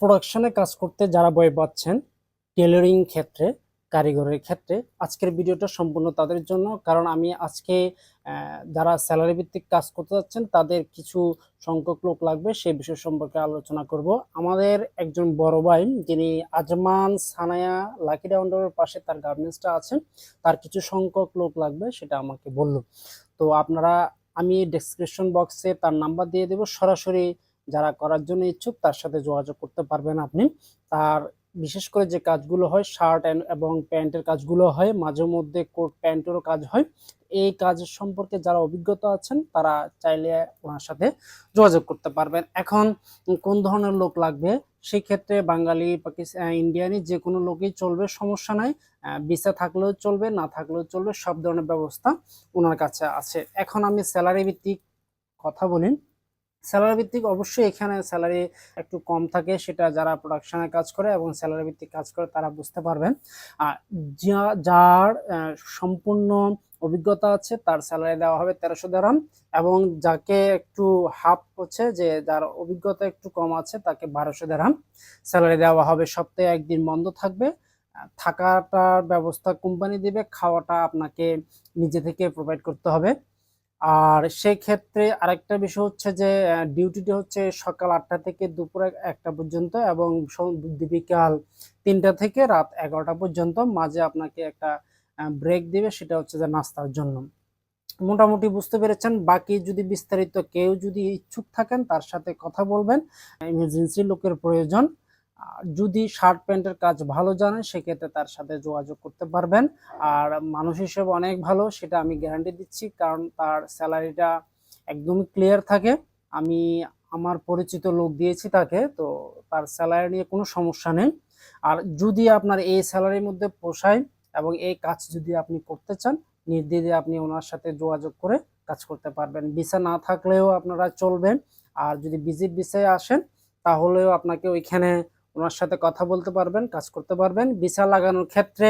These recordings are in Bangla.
প্রোডাকশনে কাজ করতে যারা ভয় পাচ্ছেন টেলারিং ক্ষেত্রে, কারিগরের ক্ষেত্রে, আজকের ভিডিওটা সম্পূর্ণ তাদের জন্য। কারণ আমি আজকে যারা স্যালারি ভিত্তিক কাজ করতে যাচ্ছেন, তাদের কিছু সংখ্যক লোক লাগবে সেই বিষয় সম্পর্কে আলোচনা করব। আমাদের একজন বড় ভাই, যিনি আজমান সানায়া লাকি ডাউন্ডারের পাশে তার গার্মেন্টসটা আছে, তার কিছু সংখ্যক লোক লাগবে, সেটা আমাকে বলল। তো আপনারা, আমি ডেসক্রিপশন বক্সে তার নাম্বার দিয়ে দেব। সরাসরি যারা করার জন্য ইচ্ছুক, তার সাথে যোগাযোগ করতে পারবেন আপনি। তার বিশেষ করে যে কাজগুলো হয়, শার্ট এবং প্যান্টের কাজগুলো হয়, মাঝে মধ্যে কোট প্যান্টেরও কাজ হয়। এই কাজ সম্পর্কে যারা অভিজ্ঞতা আছেন, তারা চাইলে ওনার সাথে যোগাযোগ করতে পারবেন। এখন কোন ধরনের লোক লাগবে? সেই ক্ষেত্রে বাঙালি পাকিস্তান ইন্ডিয়ানি যে কোনো লোকই চলবে, সমস্যা নাই। ভিসা থাকলেও চলবে, না থাকলেও চলবে, সব ধরনের ব্যবস্থা ওনার কাছে আছে। এখন আমি স্যালারি ভিত্তিক কথা বলি। স্যালারি ভিত্তিক অবশ্যই এখানে স্যালারি একটু কম থাকে, সেটা যারা প্রোডাকশনে কাজ করে এবং স্যালারি ভিত্তিক কাজ করে তারা বুঝতে পারবেন। আর যার সম্পূর্ণ অভিজ্ঞতা আছে তার স্যালারি দেওয়া হবে তেরোশো দেরাম এবং যাকে একটু হাফ হচ্ছে যে যার অভিজ্ঞতা একটু কম আছে তাকে বারোশো দেরাম স্যালারি দেওয়া হবে। সপ্তাহে একদিন বন্ধ থাকবে, থাকাটার ব্যবস্থা কোম্পানি দিবে, খাওয়াটা আপনাকে নিজে থেকে প্রোভাইড করতে হবে। আর সেই ক্ষেত্রে আরেকটা বিষয় হচ্ছে যে ডিউটিটা হচ্ছে সকাল আটটা থেকে দুপুর একটা পর্যন্ত এবং বিকাল তিনটা থেকে রাত এগারোটা পর্যন্ত মাঝে আপনাকে একটা ব্রেক দিবে, সেটা হচ্ছে যে নাস্তার জন্য। মোটামুটি বুঝতে পেরেছেন? বাকি যদি বিস্তারিত কেউ যদি ইচ্ছুক থাকেন, তার সাথে কথা বলবেন। ইমার্জেন্সি লোকের প্রয়োজন। যদি শার্ট প্যান্টের কাজ ভালো জানেন, সেক্ষেত্রে তার সাথে যোগাযোগ করতে পারবেন। আর মানুষ হিসেবে অনেক ভালো, সেটা আমি গ্যারান্টি দিচ্ছি, কারণ তার স্যালারিটা একদমই ক্লিয়ার থাকে। আমি আমার পরিচিত লোক দিয়েছি তাকে, তো তার স্যালারি নিয়ে কোনো সমস্যা নেই। আর যদি আপনার এই স্যালারির মধ্যে পোষায় এবং এই কাজ যদি আপনি করতে চান নির্দ্বিধে আপনি ওনার সাথে যোগাযোগ করে কাজ করতে পারবেন। ভিসা না থাকলেও আপনারা চলবেন। আর যদি ভিজিট ভিসায় আসেন, তাহলেও আপনাকে ওইখানে ওনার সাথে কথা বলতে পারবেন, কাজ করতে পারবেন। ভিসা লাগানোর ক্ষেত্রে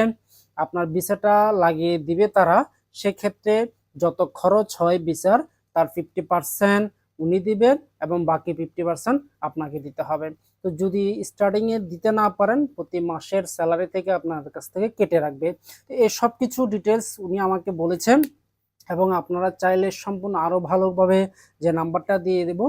আপনার ভিসাটা লাগিয়ে দিবে তারা। সেক্ষেত্রে যত খরচ হয় ভিসার, তার ফিফটি পার্সেন্ট উনি দিবেন এবং বাকি ফিফটি পার্সেন্ট আপনাকে দিতে হবে। তো যদি স্টার্টিংয়ে দিতে না পারেন, প্রতি মাসের স্যালারি থেকে আপনার কাছ থেকে কেটে রাখবে। তো এই সব কিছু ডিটেলস উনি আমাকে বলেছেন এবং আপনারা চাইলে সম্পূর্ণ আরও ভালোভাবে যে নাম্বারটা দিয়ে দেব,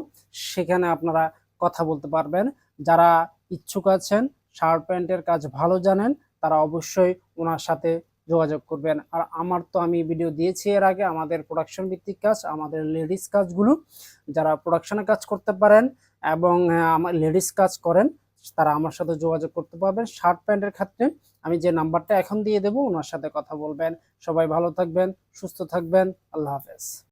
সেখানে আপনারা কথা বলতে পারবেন। যারা ইচ্ছুক আছেন শার্ট প্যান্টের কাজ ভালো জানেন, তারা অবশ্যই ওনার সাথে যোগাযোগ করবেন। আর আমার তো আমি ভিডিও দিয়েছি এর আগে, আমাদের প্রোডাকশন ভিত্তিক কাজ, আমাদের লেডিস কাজগুলো, যারা প্রোডাকশনে কাজ করতে পারেন এবং আমার লেডিস কাজ করেন, তারা আমার সাথে যোগাযোগ করতে পারবেন। শার্ট প্যান্টের ক্ষেত্রে আমি যে নাম্বারটা এখন দিয়ে দেবো, ওনার সাথে কথা বলবেন। সবাই ভালো থাকবেন, সুস্থ থাকবেন, আল্লাহ হাফেজ।